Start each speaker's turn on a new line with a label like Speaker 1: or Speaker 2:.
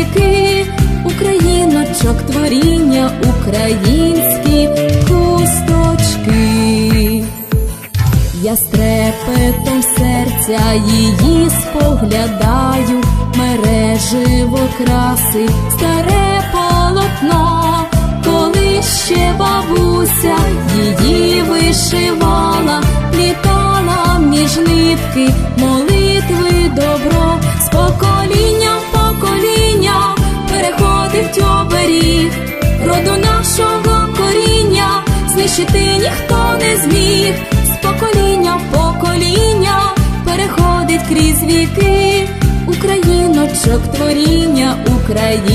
Speaker 1: віки, Україночок творіння, українські хусточки. Я з трепетом серця її споглядаю, мереживо краси, старе полотно, коли ще бабуся її вишивала, літала між нитки, молитви добро, з покоління роду нашого коріння знищити ніхто не зміг, з покоління в покоління переходить крізь віки, Україночок творіння, Україна.